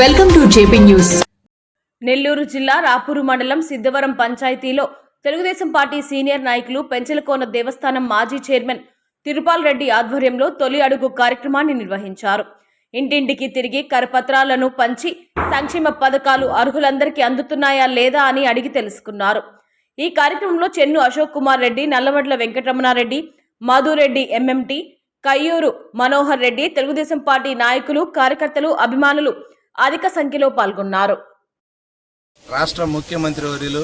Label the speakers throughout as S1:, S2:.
S1: Welcome to JP news.
S2: Nellore జిల్లా రాపూరు మండలం సిద్ధవరం పంచాయతీలో తెలుగుదేశం పార్టీ సీనియర్ నాయకులు పెంచలకోన దేవస్థానం మాజీ చైర్మన్ తిరుపాల్ రెడ్డి ఆధ్వర్యంలో తొలి అడుగు కార్యక్రమాన్ని నిర్వహించారు. ఇంటింటికి తిరిగి కరపత్రాలను పంచి సంక్షేమ పథకాలు అర్హులందరికీ అందుతున్నాయా లేదా అని అడిగి తెలుసుకున్నారు. ఈ కార్యక్రమంలో చెన్ను అశోక్ కుమార్ రెడ్డి నల్లవడ్ల వెంకటరమణారెడ్డి మధురెడ్డి ఎంఎంటి కయ్యూరు మనోహర్ రెడ్డి తెలుగుదేశం పార్టీ నాయకులు కార్యకర్తలు అభిమానులు అధిక సంఖ్యలో పాల్గొన్నారు.
S3: రాష్ట్ర ముఖ్యమంత్రి వర్యులు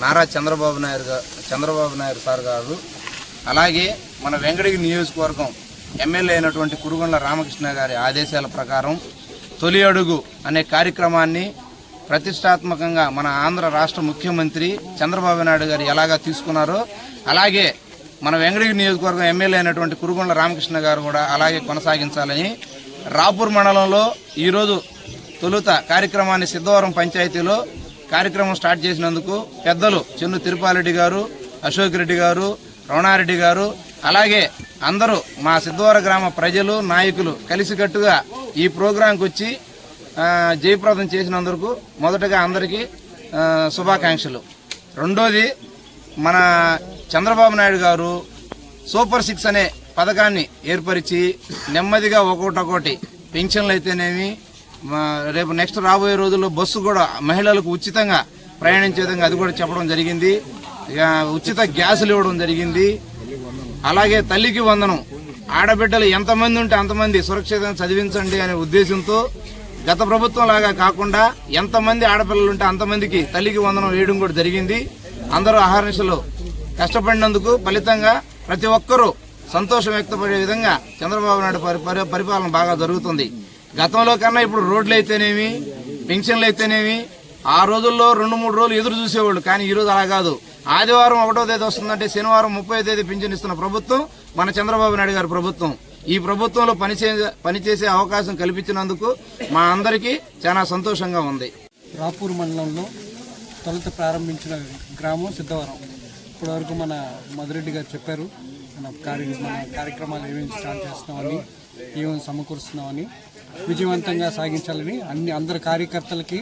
S3: నారా చంద్రబాబు నాయుడు చంద్రబాబు నాయుడు సార్ గారు అలాగే మన వెంకటగిరి నియోజకవర్గం ఎమ్మెల్యే అయినటువంటి కురుగొండ్ల రామకృష్ణ గారి ఆదేశాల ప్రకారం తొలి అడుగు అనే కార్యక్రమాన్ని ప్రతిష్టాత్మకంగా మన ఆంధ్ర రాష్ట్ర ముఖ్యమంత్రి చంద్రబాబు నాయుడు గారు ఎలాగా తీసుకున్నారో అలాగే మన వెంకటగిరి నియోజకవర్గం ఎమ్మెల్యే అయినటువంటి కురుగొండ్ల రామకృష్ణ గారు కూడా అలాగే కొనసాగించాలని రాపూర్ మండలంలో ఈరోజు తొలుత కార్యక్రమాన్ని సిద్ధవరం పంచాయతీలో కార్యక్రమం స్టార్ట్ చేసినందుకు పెద్దలు చెన్ను తిరుపాలరెడ్డి గారు అశోక్ రెడ్డి గారు రమణారెడ్డి గారు అలాగే అందరూ మా సిద్ధవర గ్రామ ప్రజలు నాయకులు కలిసికట్టుగా ఈ ప్రోగ్రాంకి వచ్చి జయప్రదం చేసినందుకు మొదటగా అందరికీ శుభాకాంక్షలు. రెండోది మన చంద్రబాబు నాయుడు గారు సూపర్ సిక్స్ అనే పథకాన్ని ఏర్పరిచి నెమ్మదిగా ఒక్కొక్కటి పెన్షన్లు అయితేనేమి రేపు నెక్స్ట్ రాబోయే రోజుల్లో బస్సు కూడా మహిళలకు ఉచితంగా ప్రయాణించే విధంగా అది కూడా చెప్పడం జరిగింది. ఇక ఉచిత గ్యాసులు ఇవ్వడం జరిగింది. అలాగే తల్లికి వందనం. ఆడబిడ్డలు ఎంతమంది ఉంటే అంతమంది సురక్షితంగా చదివించండి అనే ఉద్దేశంతో గత ప్రభుత్వం లాగా కాకుండా ఎంతమంది ఆడపిల్లలు ఉంటే అంతమందికి తల్లికి వందనం వేయడం కూడా జరిగింది. అందరూ ఆహర్నిశలు కష్టపడినందుకు ఫలితంగా ప్రతి ఒక్కరూ సంతోషం వ్యక్తపడే విధంగా చంద్రబాబు నాయుడు పరిపాలన బాగా జరుగుతుంది. గతంలో కన్నా ఇప్పుడు రోడ్లు అయితేనేమి పెన్షన్లు అయితేనేమి ఆ రోజుల్లో రెండు మూడు రోజులు ఎదురు చూసేవాళ్ళు. కానీ ఈరోజు అలా కాదు. ఆదివారం ఒకటో తేదీ వస్తుందంటే శనివారం ముప్పై తేదీ పింఛన్ ఇస్తున్న ప్రభుత్వం మన చంద్రబాబు నాయుడు గారి ప్రభుత్వం. ఈ ప్రభుత్వంలో పనిచే పనిచేసే అవకాశం కల్పించినందుకు మా అందరికీ చాలా సంతోషంగా ఉంది.
S4: రాపూర్ మండలంలో తొలుత ప్రారంభించిన గ్రామం సిద్ధవరం. ఇప్పటివరకు మన మధురెడ్డి గారు చెప్పారు కార్య మన కార్యక్రమాలు ఏమేమి స్టార్ట్ చేస్తున్నామని ఏమేమి సమకూరుస్తున్నామని విజయవంతంగా సాగించాలని అన్ని అందరు కార్యకర్తలకి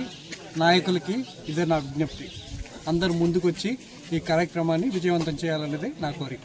S4: నాయకులకి ఇదే నా విజ్ఞప్తి. అందరు ముందుకొచ్చి ఈ కార్యక్రమాన్ని విజయవంతం చేయాలనేది నా కోరిక.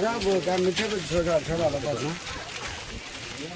S3: 那不，咱们这个车上车上了多少？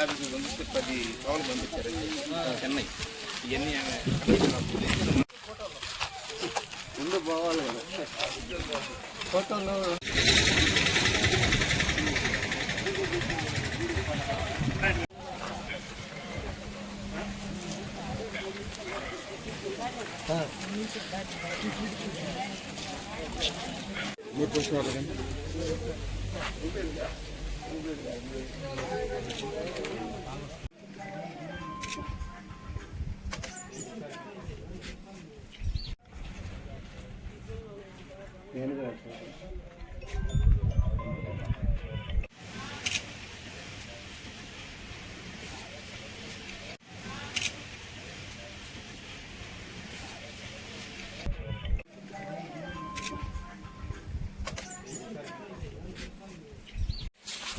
S3: ಆಫೀಸಿಗೆ ಬಂದಿತ್ತು ಪದಿ ಕಾಲ್ ಬಂದಿತ್ತು ಚೆನ್ನೈ ಎನ್ನಿ ಒಂದು ಬಾವಲ್ ಫೋಟೋ ಹಾಂ 얘는 그렇죠.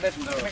S3: Gracias.